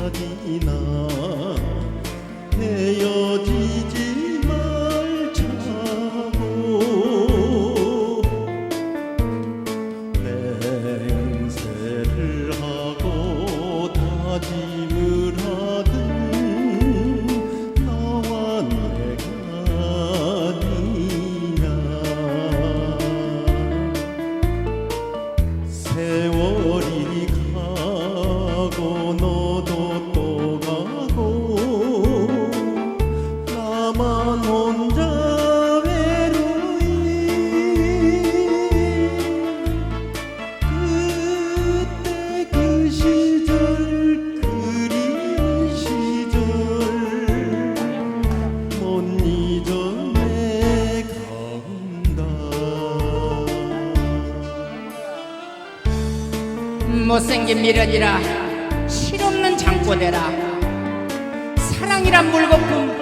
어디나. 헤어 넌 혼자 외로이. 그때 그 시절 그린 시절 넌 이전에 간다. 못생긴 미련이라 실없는 장꼬대라 사랑이란 물거품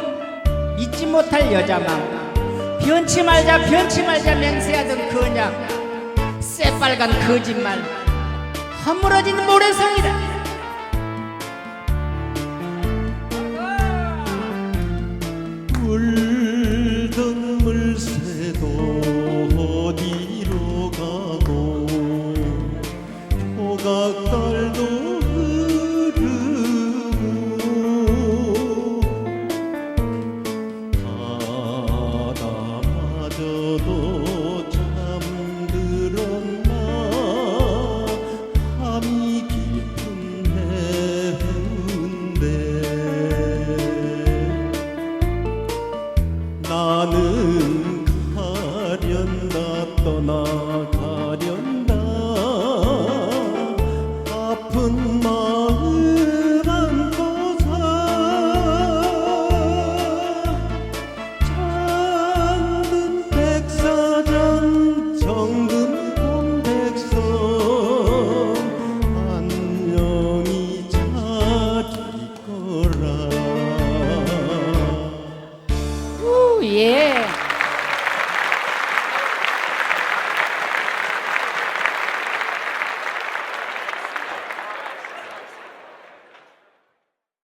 못할 여자맘 변치 말자 변치 말자 맹세하던 그냥 새빨간 거짓말. 허물어진 모래성이라 떠나가련다. 아픈 마음 안고사 참든 백사장 정금 동백성 안녕히 찾을 거라. 오, 예.